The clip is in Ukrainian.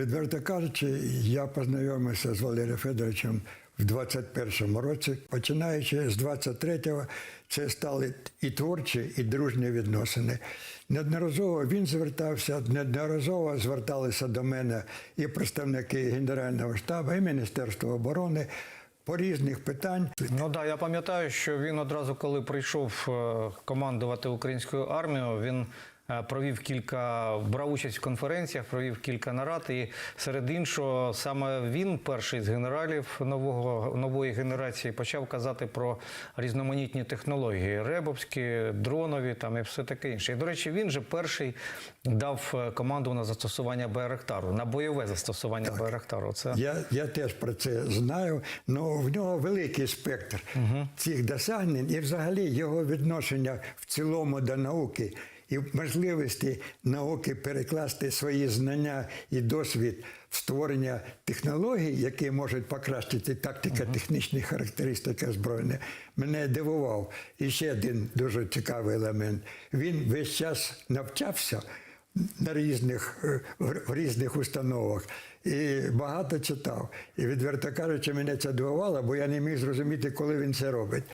Відверто кажучи, я познайомився з Валерієм Федоровичем в 21-му році. Починаючи з 23-го, це стали і творчі, і дружні відносини. Неодноразово він звертався, неодноразово зверталися до мене і представники Генерального штабу, і Міністерства оборони по різних питань. Ну да, я пам'ятаю, що він одразу, коли прийшов е, командувати українською армією, він провів кілька, брав участь в конференціях, провів кілька нарад. І серед іншого, саме він, перший з генералів нового нової генерації, почав казати про різноманітні технології ребовські, дронові там і все таке інше. І, до речі, він же перший дав е, команду на застосування Байрактару, на бойове застосування Байрактару. Це Я, я теж про це знаю, але в нього великий спектр цих досягнень і взагалі його відношення в цілому до науки і можливості науки перекласти свої знання і досвід в створення технологій, які можуть покращити тактико-технічні характеристики збройної, мене дивував. І ще один дуже цікавий елемент. Він весь час навчався на різних, е, в різних установах. І багато читав. І відверто кажучи, мене це дивувало, бо я не міг зрозуміти, коли він це робить.